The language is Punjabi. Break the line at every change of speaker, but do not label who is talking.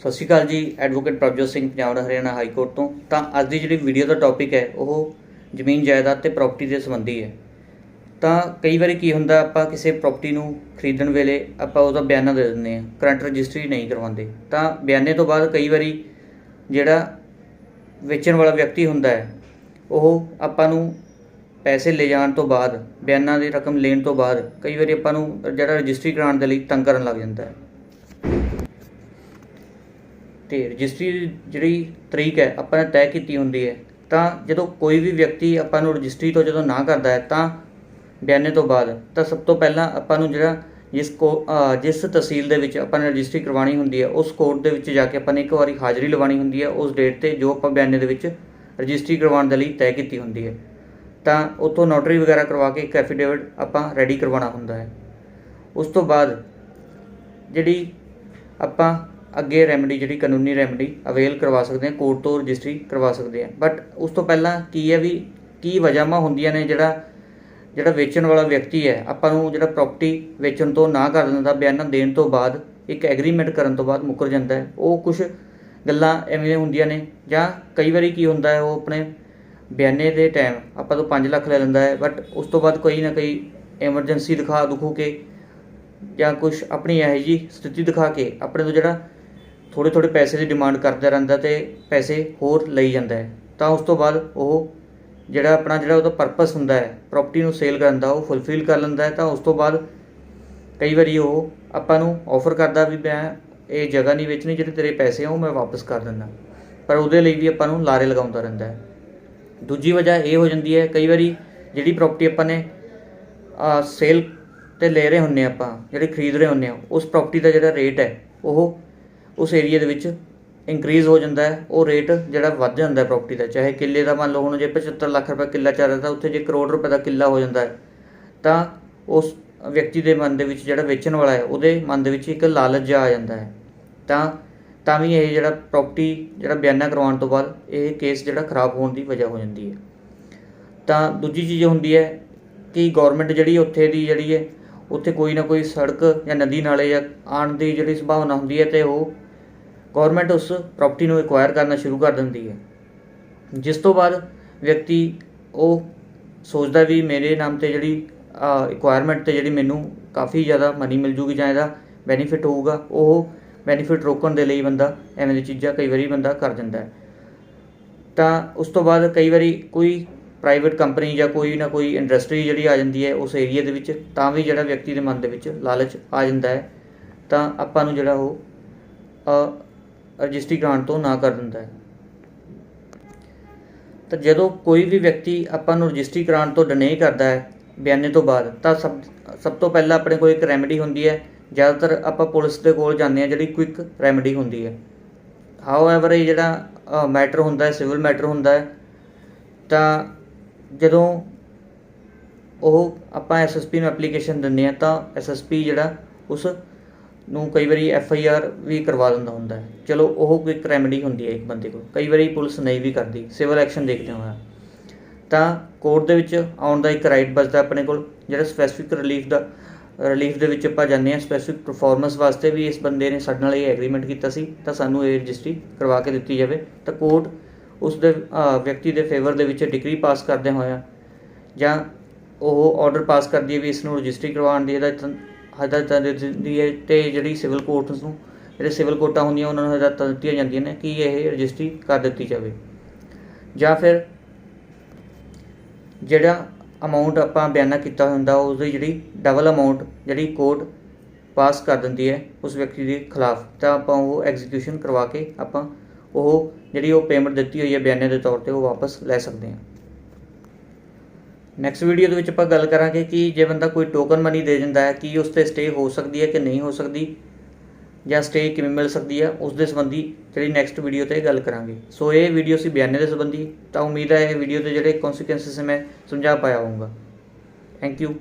ਸਤਿ ਸ਼੍ਰੀ ਅਕਾਲ ਜੀ, ਐਡਵੋਕੇਟ ਪ੍ਰਭਜੋਤ ਸਿੰਘ, ਪੰਜਾਬ ਦਾ ਹਰਿਆਣਾ ਹਾਈ ਕੋਰਟ ਤੋਂ। ਤਾਂ ਅੱਜ ਦੀ ਜਿਹੜੀ ਵੀਡੀਓ ਦਾ ਟੌਪਿਕ ਹੈ, ਉਹ ਜ਼ਮੀਨ ਜਾਇਦਾਦ ਤੇ ਪ੍ਰਾਪਰਟੀ ਦੇ ਸੰਬੰਧੀ ਹੈ। ਤਾਂ ਕਈ ਵਾਰੀ ਕੀ ਹੁੰਦਾ, ਆਪਾਂ ਕਿਸੇ ਪ੍ਰਾਪਰਟੀ ਨੂੰ ਖਰੀਦਣ ਵੇਲੇ ਆਪਾਂ ਉਹਦਾ ਬਿਆਨਾ ਦੇ ਦਿੰਦੇ ਹਾਂ ਕਰੰਟ ਰਜਿਸਟਰੀ ਨਹੀਂ ਕਰਵਾਉਂਦੇ। ਤਾਂ ਬਿਆਨੇ ਤੋਂ ਬਾਅਦ ਕਈ ਵਾਰੀ ਜਿਹੜਾ ਵੇਚਣ ਵਾਲਾ ਵਿਅਕਤੀ ਹੁੰਦਾ ਹੈ, ਉਹ ਆਪਾਂ ਨੂੰ ਪੈਸੇ ਲੈ ਜਾਣ ਤੋਂ ਬਾਅਦ, ਬਿਆਨਾਂ ਦੀ ਰਕਮ ਲੈਣ ਤੋਂ ਬਾਅਦ ਕਈ ਵਾਰੀ ਆਪਾਂ ਨੂੰ ਜਿਹੜਾ ਰਜਿਸਟਰੀ ਕਰਾਉਣ ਦੇ ਲਈ ਤੰਗ ਕਰਨ ਲੱਗ ਜਾਂਦਾ ਹੈ। ਤੇ ਰਜਿਸਟਰੀ ਦੀ ਜਿਹੜੀ ਤਰੀਕ ਹੈ, ਆਪਾਂ ਨੇ ਤੈਅ ਕੀਤੀ ਹੁੰਦੀ ਹੈ। ਤਾਂ ਜਦੋਂ ਕੋਈ ਵੀ ਵਿਅਕਤੀ ਆਪਾਂ ਨੂੰ ਰਜਿਸਟਰੀ ਤੋਂ ਜਦੋਂ ਨਾ ਕਰਦਾ ਹੈ, ਤਾਂ ਬਿਆਨੇ ਤੋਂ ਬਾਅਦ, ਤਾਂ ਸਭ ਤੋਂ ਪਹਿਲਾਂ ਆਪਾਂ ਨੂੰ ਜਿਹੜਾ ਜਿਸ ਕੋ ਜਿਸ ਤਹਿਸੀਲ ਦੇ ਵਿੱਚ ਆਪਾਂ ਨੇ ਰਜਿਸਟਰੀ ਕਰਵਾਉਣੀ ਹੁੰਦੀ ਹੈ, ਉਸ ਕੋਰਟ ਦੇ ਵਿੱਚ ਜਾ ਕੇ ਆਪਾਂ ਨੇ ਇੱਕ ਵਾਰੀ ਹਾਜ਼ਰੀ ਲਵਾਉਣੀ ਹੁੰਦੀ ਹੈ। ਉਸ ਡੇਟ ਤੇ ਜੋ ਆਪਾਂ ਬਿਆਨੇ ਦੇ ਵਿੱਚ ਰਜਿਸਟਰੀ ਕਰਵਾਉਣ ਦੇ ਲਈ ਤੈਅ ਕੀਤੀ ਹੁੰਦੀ ਹੈ। ਤਾਂ ਉੱਥੋਂ ਨੋਟਰੀ ਵਗੈਰਾ ਕਰਵਾ ਕੇ ਇੱਕ ਐਫੀਡੇਵਿਟ ਆਪਾਂ ਰੈਡੀ ਕਰਵਾਉਣਾ ਹੁੰਦਾ ਹੈ। ਉਸ ਤੋਂ ਬਾਅਦ ਜਿਹੜੀ ਆਪਾਂ ਅੱਗੇ ਰੈਮਡੀ ਜਿਹੜੀ ਕਾਨੂੰਨੀ ਰੈਮਡੀ ਅਵੇਲ ਕਰਵਾ ਸਕਦੇ ਹਾਂ ਕੋਰਟ ਤੋਂ ਰਜਿਸਟਰੀ ਕਰਵਾ ਸਕਦੇ ਹਾਂ। ਬਟ ਉਸ ਤੋਂ ਪਹਿਲਾਂ ਕੀ ਹੈ ਵੀ ਕੀ ਵਜ੍ਹਾਵਾਂ ਹੁੰਦੀਆਂ ਨੇ ਜਿਹੜਾ ਜਿਹੜਾ ਵੇਚਣ ਵਾਲਾ ਵਿਅਕਤੀ ਹੈ, ਆਪਾਂ ਨੂੰ ਜਿਹੜਾ ਪ੍ਰਾਪਰਟੀ ਵੇਚਣ ਤੋਂ ਨਾ ਕਰ ਦਿੰਦਾ, ਬਿਆਨਾਂ ਦੇਣ ਤੋਂ ਬਾਅਦ, ਇੱਕ ਐਗਰੀਮੈਂਟ ਕਰਨ ਤੋਂ ਬਾਅਦ ਮੁੱਕਰ ਜਾਂਦਾ ਹੈ। ਉਹ ਕੁਝ ਗੱਲਾਂ ਐਵੇਂ ਹੁੰਦੀਆਂ ਨੇ, ਜਾਂ ਕਈ ਵਾਰੀ ਕੀ ਹੁੰਦਾ ਹੈ, ਉਹ ਆਪਣੇ ਬਿਆਨੇ ਦੇ ਟਾਈਮ ਆਪਾਂ ਤੋਂ 5 ਲੱਖ ਲੈ ਲੈਂਦਾ ਹੈ ਬਟ ਉਸ ਤੋਂ ਬਾਅਦ ਕੋਈ ਨਾ ਕੋਈ ਐਮਰਜੈਂਸੀ ਦਿਖਾ ਦੁਖੂ ਕੇ ਜਾਂ ਕੁਝ ਆਪਣੀ ਇਹੋ ਜਿਹੀ ਸਥਿਤੀ ਦਿਖਾ ਕੇ ਆਪਣੇ ਤੋਂ ਜਿਹੜਾ ਥੋੜੇ ਥੋੜੇ ਪੈਸੇ ਦੀ ਡਿਮਾਂਡ ਕਰਦਾ ਰਹਿੰਦਾ ਤੇ ਪੈਸੇ ਹੋਰ ਲਈ ਜਾਂਦਾ ਹੈ। ਤਾਂ ਉਸ ਤੋਂ ਬਾਅਦ ਉਹ ਜਿਹੜਾ ਆਪਣਾ ਜਿਹੜਾ ਉਹਦਾ ਪਰਪਸ ਹੁੰਦਾ ਹੈ ਪ੍ਰਾਪਰਟੀ ਨੂੰ ਸੇਲ ਕਰਨ ਦਾ, ਉਹ ਫੁੱਲਫਿਲ ਕਰ ਲੈਂਦਾ ਹੈ। ਤਾਂ ਉਸ ਤੋਂ ਬਾਅਦ ਕਈ ਵਾਰੀ ਉਹ ਆਪਾਂ ਨੂੰ ਆਫਰ ਕਰਦਾ ਵੀ ਮੈਂ ਇਹ ਜਗ੍ਹਾ ਨਹੀਂ ਵੇਚਣੀ ਜਿਹੜੇ ਤੇਰੇ ਪੈਸੇ ਆ, ਉਹ ਮੈਂ ਵਾਪਸ ਕਰ ਦਿੰਦਾ। ਪਰ ਉਹਦੇ ਲਈ ਵੀ ਆਪਾਂ ਨੂੰ ਲਾਰੇ ਲਗਾਉਂਦਾ ਰਹਿੰਦਾ ਹੈ। ਦੂਜੀ ਵਜ੍ਹਾ ਇਹ ਹੋ ਜਾਂਦੀ ਹੈ, ਕਈ ਵਾਰੀ ਜਿਹੜੀ ਪ੍ਰਾਪਰਟੀ ਆਪਾਂ ਨੇ ਸੇਲ ਤੇ ਲੈ ਰਹੇ ਹੁੰਨੇ ਆਪਾਂ, ਜਿਹੜੇ ਖਰੀਦ ਰਹੇ ਹੁੰਨੇ ਆ, ਉਸ ਪ੍ਰਾਪਰਟੀ ਦਾ ਜਿਹੜਾ ਰੇਟ ਹੈ, ਉਹ ਉਸ ਏਰੀਆ ਦੇ ਵਿੱਚ ਇਨਕਰੀਜ਼ ਹੋ ਜਾਂਦਾ ਹੈ, ਉਹ ਰੇਟ ਜਿਹੜਾ ਵੱਧ ਜਾਂਦਾ ਹੈ ਪ੍ਰਾਪਰਟੀ ਦਾ, ਚਾਹੇ ਕਿੱਲੇ ਦਾ ਮੰਨ ਲਓ ਹੁਣ ਜੇ 75 ਲੱਖ ਰੁਪਏ ਕਿੱਲਾ ਚੱਲ ਰਿਹਾ ਤਾਂ ਉੱਥੇ ਜੇ ਕਰੋੜ ਰੁਪਏ ਦਾ ਕਿੱਲਾ ਹੋ ਜਾਂਦਾ ਹੈ, ਤਾਂ ਉਸ ਵਿਅਕਤੀ ਦੇ ਮਨ ਦੇ ਵਿੱਚ ਜਿਹੜਾ ਵੇਚਣ ਵਾਲਾ ਹੈ, ਉਹਦੇ ਮਨ ਦੇ ਵਿੱਚ ਇੱਕ ਲਾਲਚ ਜਿਹਾ ਆ ਜਾਂਦਾ ਹੈ। ਤਾਂ ਤਾਂ ਵੀ ਇਹ ਜਿਹੜਾ ਪ੍ਰਾਪਰਟੀ ਜਿਹੜਾ ਬਿਆਨਾ ਕਰਵਾਉਣ ਤੋਂ ਬਾਅਦ ਇਹ ਕੇਸ ਜਿਹੜਾ ਖਰਾਬ ਹੋਣ ਦੀ ਵਜ੍ਹਾ ਹੋ ਜਾਂਦੀ ਹੈ। ਤਾਂ ਦੂਜੀ ਚੀਜ਼ ਹੁੰਦੀ ਹੈ ਕਿ ਗਵਰਨਮੈਂਟ ਜਿਹੜੀ ਉੱਥੇ ਦੀ ਜਿਹੜੀ ਹੈ, ਉੱਥੇ ਕੋਈ ਨਾ ਕੋਈ ਸੜਕ ਜਾਂ ਨਦੀ ਨਾਲੇ ਜਾਂ ਆਉਣ ਦੀ ਜਿਹੜੀ ਸੰਭਾਵਨਾ ਹੁੰਦੀ ਹੈ ਤੇ ਉਹ ਗਵਰਨਮੈਂਟ ਉਸ ਪ੍ਰਾਪਰਟੀ ਨੂੰ ਐਕਵਾਇਰ ਕਰਨਾ ਸ਼ੁਰੂ ਕਰ ਦਿੰਦੀ ਹੈ। ਜਿਸ ਤੋਂ ਬਾਅਦ ਵਿਅਕਤੀ ਉਹ ਸੋਚਦਾ ਵੀ ਮੇਰੇ ਨਾਮ ਤੇ ਜਿਹੜੀ ਐਕਵਾਇਰਮੈਂਟ ਤੇ ਜਿਹੜੀ ਮੈਨੂੰ ਕਾਫੀ ਜ਼ਿਆਦਾ ਮਨੀ ਮਿਲ ਜੂਗੀ ਜਾਂ ਇਹਦਾ ਬੈਨੀਫਿਟ ਹੋਊਗਾ, ਉਹ ਬੈਨੀਫਿਟ ਰੋਕਣ ਦੇ ਲਈ ਬੰਦਾ ਐਵੇਂ ਦੀ ਚੀਜ਼ਾਂ ਕਈ ਵਾਰੀ ਬੰਦਾ ਕਰ ਜਾਂਦਾ ਹੈ। ਤਾਂ ਉਸ ਤੋਂ ਬਾਅਦ ਕਈ ਵਾਰੀ ਕੋਈ ਪ੍ਰਾਈਵੇਟ ਕੰਪਨੀ ਜਾਂ ਕੋਈ ਨਾ ਕੋਈ ਇੰਡਸਟਰੀ ਜਿਹੜੀ ਆ ਜਾਂਦੀ ਹੈ ਉਸ ਏਰੀਆ ਦੇ ਵਿੱਚ, ਤਾਂ ਵੀ ਜਿਹੜਾ ਵਿਅਕਤੀ ਦੇ ਮਨ ਦੇ ਵਿੱਚ ਲਾਲਚ ਆ ਜਾਂਦਾ ਹੈ। ਤਾਂ ਆਪਾਂ ਨੂੰ ਜਿਹੜਾ ਉਹ ਰਜਿਸਟਰੀ ਕਰਾਉਣ ਤੋਂ ਨਾ ਕਰ ਦਿੰਦਾ ਹੈ। ਤਾਂ ਜਦੋਂ ਕੋਈ ਵੀ ਵਿਅਕਤੀ ਆਪਾਂ ਨੂੰ ਰਜਿਸਟਰੀ ਕਰਾਉਣ ਤੋਂ ਡਿਨੇ ਕਰਦਾ ਹੈ ਬਿਆਨੇ ਤੋਂ ਬਾਅਦ, ਤਾਂ ਸਭ ਸਭ ਤੋਂ ਪਹਿਲਾਂ ਆਪਣੇ ਕੋਲ ਇੱਕ ਰੈਮੇਡੀ ਹੁੰਦੀ ਹੈ। ਜ਼ਿਆਦਾਤਰ ਆਪਾਂ ਪੁਲਿਸ ਦੇ ਕੋਲ ਜਾਂਦੇ ਆ ਜਿਹੜੀ ਕੁਇਕ ਰੈਮੇਡੀ ਹੁੰਦੀ ਹੈ। ਹਾਊਐਵਰ ਇਹ ਜਿਹੜਾ ਮੈਟਰ ਹੁੰਦਾ ਹੈ ਸਿਵਲ ਮੈਟਰ ਹੁੰਦਾ ਹੈ, ਤਾਂ ਜਦੋਂ ਉਹ ਆਪਾਂ ਐਸਐਸਪੀ ਨੂੰ ਐਪਲੀਕੇਸ਼ਨ ਦਿੰਦੇ ਆ ਤਾਂ ਐਸਐਸਪੀ ਜਿਹੜਾ ਉਸ ਨੂੰ ਕਈ ਵਾਰੀ ਐਫ ਆਈ ਆਰ ਵੀ ਕਰਵਾ ਦਿੰਦਾ ਹੁੰਦਾ ਚਲੋ, ਉਹ ਕੋਈ ਰੈਮੇਡੀ ਹੁੰਦੀ ਹੈ ਇੱਕ ਬੰਦੇ ਕੋਲ। ਕਈ ਵਾਰੀ ਪੁਲਿਸ ਨਹੀਂ ਵੀ ਕਰਦੀ ਸਿਵਲ ਐਕਸ਼ਨ ਦੇਖਦੇ ਹੋਇਆ ਤਾਂ ਕੋਰਟ ਦੇ ਵਿੱਚ ਆਉਣ ਦਾ ਇੱਕ ਰਾਈਟ ਬਚਦਾ ਆਪਣੇ ਕੋਲ, ਜਿਹੜਾ ਸਪੈਸੀਫਿਕ ਰਿਲੀਫ ਦਾ ਰਿਲੀਫ ਦੇ ਵਿੱਚ ਆਪਾਂ ਜਾਂਦੇ ਹਾਂ। ਸਪੈਸੀਫਿਕ ਪਰਫਾਰਮੈਂਸ ਵਾਸਤੇ ਵੀ ਇਸ ਬੰਦੇ ਨੇ ਸਾਡੇ ਨਾਲ ਇਹ ਐਗਰੀਮੈਂਟ ਕੀਤਾ ਸੀ, ਤਾਂ ਸਾਨੂੰ ਇਹ ਰਜਿਸਟਰੀ ਕਰਵਾ ਕੇ ਦਿੱਤੀ ਜਾਵੇ। ਤਾਂ ਕੋਰਟ ਉਸ ਦੇ ਵਿਅਕਤੀ ਦੇ ਫੇਵਰ ਦੇ ਵਿੱਚ ਡਿਗਰੀ ਪਾਸ ਕਰਦੇ ਹੋਇਆ ਜਾਂ ਉਹ ਆਰਡਰ ਪਾਸ ਕਰਦੀ ਹੈ ਵੀ ਇਸ ਨੂੰ ਰਜਿਸਟਰੀ ਕਰਵਾਉਣ ਦੀ ਇਹਦਾ ਹਦਾਇਤਾਂ ਦੇ ਦਿੰਦੀ ਹੈ ਤੇ ਜਿਹੜੀ ਸਿਵਲ ਕੋਰਟਸ ਨੂੰ, ਜਿਹੜੇ ਸਿਵਲ ਕੋਰਟਾਂ ਹੁੰਦੀਆਂ, ਉਹਨਾਂ ਨੂੰ ਹਦਾਇਤਾਂ ਦਿੱਤੀਆਂ ਜਾਂਦੀਆਂ ਨੇ ਕਿ ਇਹ ਰਜਿਸਟਰੀ ਕਰ ਦਿੱਤੀ ਜਾਵੇ। ਜਾਂ ਫਿਰ ਜਿਹੜਾ ਅਮਾਉਂਟ ਆਪਾਂ ਬਿਆਨਾ ਕੀਤਾ ਹੁੰਦਾ, ਉਹਦੀ ਜਿਹੜੀ ਡਬਲ ਅਮਾਉਂਟ ਜਿਹੜੀ ਕੋਰਟ ਪਾਸ ਕਰ ਦਿੰਦੀ ਹੈ, ਉਸ ਵਿਅਕਤੀ ਦੇ ਖਿਲਾਫ, ਤਾਂ ਆਪਾਂ ਉਹ ਐਗਜ਼ੀਕਿਊਸ਼ਨ ਕਰਵਾ ਕੇ ਆਪਾਂ ਉਹ ਜਿਹੜੀ ਉਹ ਪੇਮੈਂਟ ਦਿੱਤੀ ਹੋਈ ਹੈ ਬਿਆਨੇ ਦੇ ਤੌਰ ਤੇ, ਉਹ ਵਾਪਸ ਲੈ ਸਕਦੇ ਹਾਂ। ਨੈਕਸਟ ਵੀਡੀਓ ਦੇ ਵਿੱਚ ਆਪਾਂ ਗੱਲ ਕਰਾਂਗੇ ਕਿ ਜੇ ਬੰਦਾ ਕੋਈ ਟੋਕਨ ਮਨੀ ਦੇ ਦਿੰਦਾ ਹੈ, ਕਿ ਉਸ ਤੇ ਸਟੇ ਹੋ ਸਕਦੀ ਹੈ ਕਿ ਨਹੀਂ ਹੋ ਸਕਦੀ? ਜਾਂ ਸਟੇ ਕਿਵੇਂ ਮਿਲ ਸਕਦੀ ਹੈ? ਉਸ ਦੇ ਸੰਬੰਧੀ ਜਿਹੜੀ ਨੈਕਸਟ ਵੀਡੀਓ ਤੇ ਗੱਲ ਕਰਾਂਗੇ। ਸੋ ਇਹ ਵੀਡੀਓ ਸੀ ਬਿਆਨੇ ਦੇ ਸੰਬੰਧੀ, ਤਾਂ ਉਮੀਦ ਹੈ ਇਹ ਵੀਡੀਓ ਦੇ ਜਿਹੜੇ ਕਨਸੀਕੁਐਂਸਸ ਮੈਂ ਸਮਝਾ ਪਾਇਆ ਹੋਊਂਗਾ। Thank you